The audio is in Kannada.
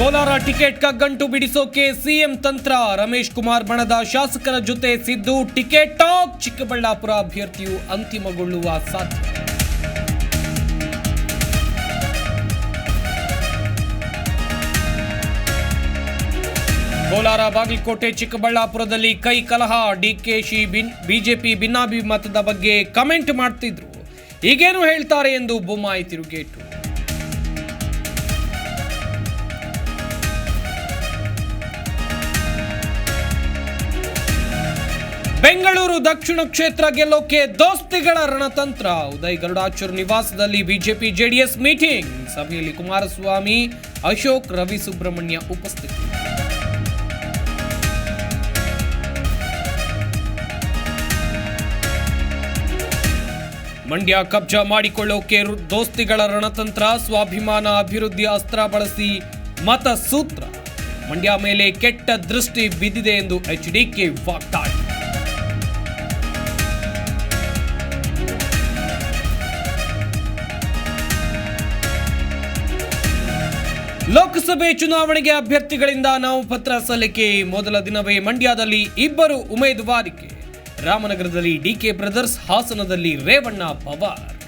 ಕೋಲಾರ ಟಿಕೆಟ್ ಕಗ್ಗಂಟು ಬಿಡಿಸೋಕೆ ಸಿಎಂ ತಂತ್ರ. ರಮೇಶ್ ಕುಮಾರ್ ಬಣದ ಶಾಸಕರ ಜೊತೆ ಸಿದ್ದು ಟಿಕೆಟ್ ಟಾಕ್. ಚಿಕ್ಕಬಳ್ಳಾಪುರ ಅಭ್ಯರ್ಥಿಯು ಅಂತಿಮಗೊಳ್ಳುವ ಸಾಧ್ಯತೆ ಕೋಲಾರ ಬಾಗಲಕೋಟೆ ಚಿಕ್ಕಬಳ್ಳಾಪುರದಲ್ಲಿ ಕೈ ಕಲಹ. ಡಿಕೆಶಿ ಬಿನ್, ಬಿಜೆಪಿ ಭಿನ್ನಾಭಿಮತದ ಬಗ್ಗೆ ಕಮೆಂಟ್ ಮಾಡ್ತಿದ್ರು. ಈಗೇನು ಹೇಳ್ತಾರೆ ಎಂದು ಬೊಮ್ಮಾಯಿ ತಿರುಗೇಟು. ಬೆಂಗಳೂರು ದಕ್ಷಿಣ ಕ್ಷೇತ್ರ ಗೆಲ್ಲೋಕೆ ದೋಸ್ತಿಗಳ ರಣತಂತ್ರ. ಉದಯ್ ಗರುಡಾಚೂರ್ ನಿವಾಸದಲ್ಲಿ ಬಿಜೆಪಿ ಜೆಡಿಎಸ್ ಮೀಟಿಂಗ್. ಸಭೆಯಲ್ಲಿ ಕುಮಾರಸ್ವಾಮಿ, ಅಶೋಕ್ ರವಿ ಸುಬ್ರಹ್ಮಣ್ಯ ಉಪಸ್ಥಿತಿ. ಮಂಡ್ಯ ಕಬ್ಜಾ ಮಾಡಿಕೊಳ್ಳೋಕೆ ದೋಸ್ತಿಗಳ ರಣತಂತ್ರ, ಸ್ವಾಭಿಮಾನ ಅಭಿವೃದ್ಧಿ ಅಸ್ತ್ರ ಬಳಸಿ ಮತ ಸೂತ್ರ ಮಂಡ್ಯ ಮೇಲೆ ಕೆಟ್ಟ ದೃಷ್ಟಿ ಬಿದ್ದಿದೆ ಎಂದು ಎಚ್ಡಿಕೆ ವಾಗ್ದಾಳಿ. ಲೋಕಸಭೆ ಚುನಾವಣೆಗೆ ಅಭ್ಯರ್ಥಿಗಳಿಂದ ನಾಮಪತ್ರ ಸಲ್ಲಿಕೆ. ಮೊದಲ ದಿನವೇ ಮಂಡ್ಯದಲ್ಲಿ ಇಬ್ಬರು ಉಮೇದುವಾರಿಕೆ. ರಾಮನಗರದಲ್ಲಿ ಡಿಕೆ ಬ್ರದರ್ಸ್ ಹಾಸನದಲ್ಲಿ ರೇವಣ್ಣ ಪವಾರ್.